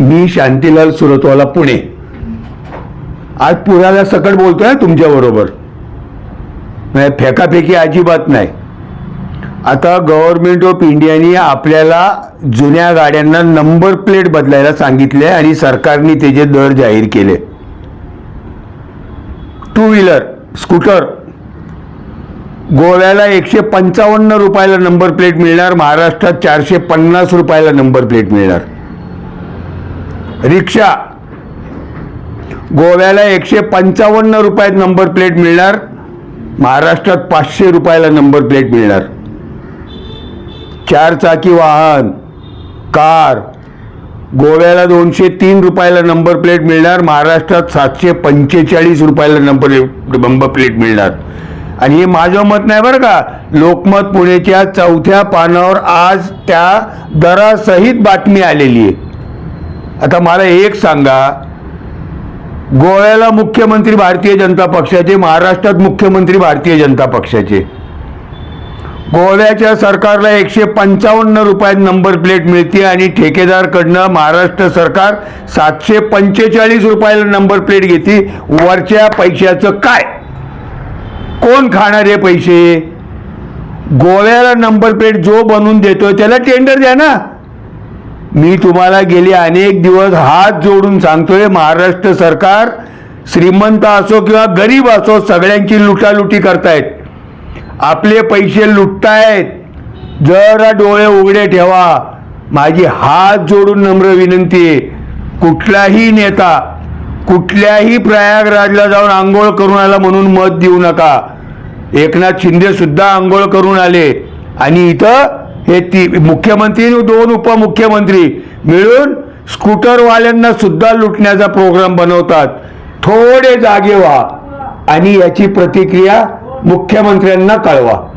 मी शांतीलाल सुरतवाला पुणे. आज पुण्याला सकट बोलतोय तुमच्याबरोबर नाही म्हणजे फेकाफेकी अजिबात नाही. आता गव्हर्नमेंट ऑफ इंडियाने आपल्याला जुन्या गाड्यांना नंबर प्लेट बदलायला सांगितले आणि सरकारने त्याचे दर जाहीर केले. टू व्हीलर स्कूटर गोव्याला एकशे पंचावन्न रुपयाला नंबर प्लेट मिळणार महाराष्ट्रात चारशे पन्नास रुपयाला नंबर प्लेट मिळणार. रिक्षा. गोव्याला एकशे पंचावन्न रुपयात नंबर प्लेट मिळणार. महाराष्ट्रात पाचशे रुपयाला नंबर प्लेट मिळणार. चार चाकी वाहन कार. गोव्याला दोनशे तीन रुपयाला नंबर प्लेट मिळणार. महाराष्ट्रात सातशे पंचेचाळीस रुपयाला नंबर नंबर प्लेट मिळणार. आणि हे माझं मत नाही बरं का. लोकमत पुणेच्या चौथ्या पानावर आज त्या दरासहित बातमी आलेली आहे. आता मला एक सांगा. गोव्याला मुख्यमंत्री भारतीय जनता पक्षाचे महाराष्ट्रात मुख्यमंत्री भारतीय जनता पक्षाचे. गोव्याच्या सरकारला एकशे पंचावन्न रुपयात नंबर प्लेट मिळते आणि ठेकेदारकडनं महाराष्ट्र सरकार सातशे पंचेचाळीस रुपयाला नंबर प्लेट घेते. वरच्या पैशाचं काय? कोण खाणार आहे पैसे? गोव्याला नंबर प्लेट जो बनवून देतोय त्याला टेंडर द्या ना. मी तुम्हाला गेले अनेक दिवस हात जोडून सांगतोय महाराष्ट्र सरकार श्रीमंत असो किंवा गरीब असो सगळ्यांची लुटालुटी करतायत. आपले पैसे लुटतायत. जरा डोळे उघडे ठेवा. माझी हात जोडून नम्र विनंती आहे. कुठलाही नेता कुठल्याही प्रयागराजला जाऊन आंघोळ करून आला म्हणून मत देऊ नका. एकनाथ शिंदे सुद्धा आंघोळ करून आले. आणि इथं हे ती मुख्यमंत्री आणि दोन उपमुख्यमंत्री मिळून स्कूटरवाल्यांना सुद्धा लुटण्याचा प्रोग्राम बनवतात. थोडे जागे व्हा आणि याची प्रतिक्रिया मुख्यमंत्र्यांना कळवा.